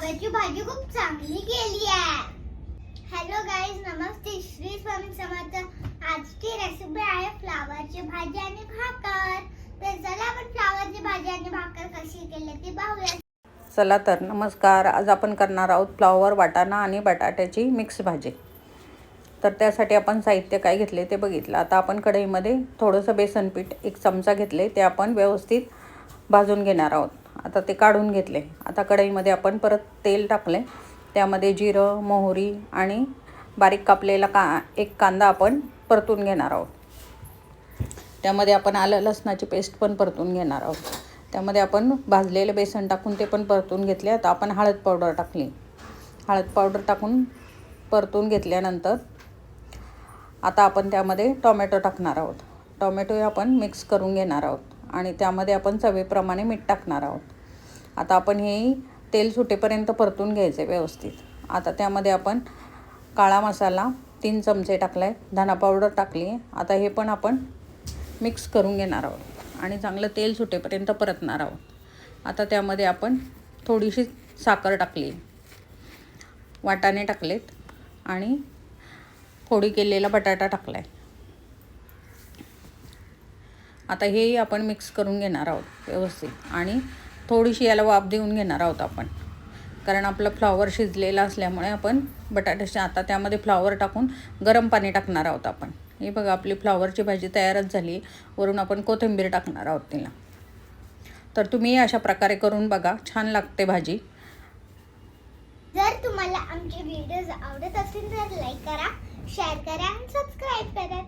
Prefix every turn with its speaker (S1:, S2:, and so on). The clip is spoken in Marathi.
S1: फ्लावरची भाजी खूप चांगली केली आहे. हॅलो गाईज नमस्ते. श्री स्वामी समर्थ. आजची रेसिपी आहे फ्लावरची भाजी आणि भाकर. तर चला आपण फ्लावरची भाजी आणि भाकर कशी केली ती पाहूया.
S2: चला तर नमस्कार. आज आपण करणार आहोत फ्लावर वाटाणा आणि बटाट्याची मिक्स भाजी. तर त्यासाठी आपण साहित्य काय घेतले ते बघितलं. आता आपण कढईमध्ये थोडंसं बेसन पीठ एक चमचा घेतले. ते आपण व्यवस्थित भाजून घेणार आहोत. आता ते काढून घेतले. आता कढईमध्ये आपण परत तेल टाकले. त्यामध्ये जिरं मोहरी आणि बारीक कापलेला का एक कांदा आपण परतून घेणार आहोत. त्यामध्ये आपण आलं लसणाची पेस्ट पण परतून घेणार आहोत. त्यामध्ये आपण भाजलेलं बेसन टाकून ते पण परतून घेतले. आता आपण हळद पावडर टाकली. हळद पावडर टाकून परतून घेतल्यानंतर आता आपण त्यामध्ये टॉमॅटो टाकणार आहोत. टॉमॅटो आपण मिक्स करून घेणार आहोत. आणि त्यामध्ये आपण चवीप्रमाणे मीठ टाकणार आहोत. आता आपण हे तेल सुटेपर्यंत परतून घ्यायचे व्यवस्थित. आता त्यामध्ये आपण काळा मसाला तीन चमचे टाकला आहे धना पावडर टाकली. आहे आता हे पण आपण मिक्स करून घेणार आहोत आणि चांगलं तेल सुटेपर्यंत परतणार आहोत. आता त्यामध्ये आपण थोडीशी साखर टाकली वाटाणे टाकलेत आणि फोडी केलेला बटाटा टाकला आहे आता हेही आपण मिक्स करून घेणार आहोत व्यवस्थित. आणि थोडीशी याला वाफ देऊन घेणार आहोत आपण. कारण आपलं फ्लॉवर शिजलेलं असल्यामुळे आपण बटाट्याच्या आता त्यामध्ये फ्लॉवर टाकून गरम पाणी टाकणार आहोत आपण. हे बघा आपली फ्लॉवरची भाजी तयारच झाली. वरून आपण कोथिंबीर टाकणार आहोत तिला. तर तुम्ही अशा प्रकारे करून बघा छान लागते भाजी.
S1: जर तुम्हाला आमचे व्हिडिओज आवडत असतील तर लाईक करा शेअर करा आणि सबस्क्राईब करा.